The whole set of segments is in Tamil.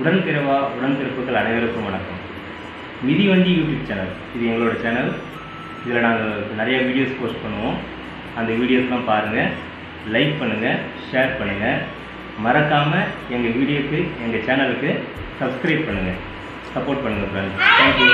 உடன்பிறவா உடன்பிறப்புகள் அனைவருக்கும் வணக்கம். மிதிவண்டி யூடியூப் சேனல் இது எங்களோட சேனல் இதில் நாங்கள் நிறைய வீடியோஸ் போஸ்ட் பண்ணுவோம். அந்த வீடியோஸ்லாம் பாருங்கள் லைக் பண்ணுங்கள் ஷேர் பண்ணுங்கள் மறக்காமல் எங்கள் வீடியோக்கு எங்கள் சேனலுக்கு சப்ஸ்கிரைப் பண்ணுங்கள் சப்போர்ட் பண்ணுங்கள் ஃப்ரெண்ட்ஸ் தேங்க்யூ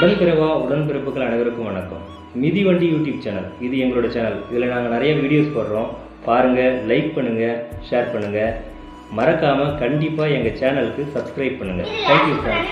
உடன்பிறவா உடன்பிறப்புகள் அனைவருக்கும் வணக்கம். மிதிவண்டி யூடியூப் சேனல் இது எங்களோட சேனல் இதில் நாங்கள் நிறைய வீடியோஸ் போடுறோம். பாருங்கள் லைக் பண்ணுங்கள் ஷேர் பண்ணுங்கள் மறக்காமல் கண்டிப்பாக எங்கள் சேனலுக்கு சப்ஸ்கிரைப் பண்ணுங்கள் தேங்க்யூ சார்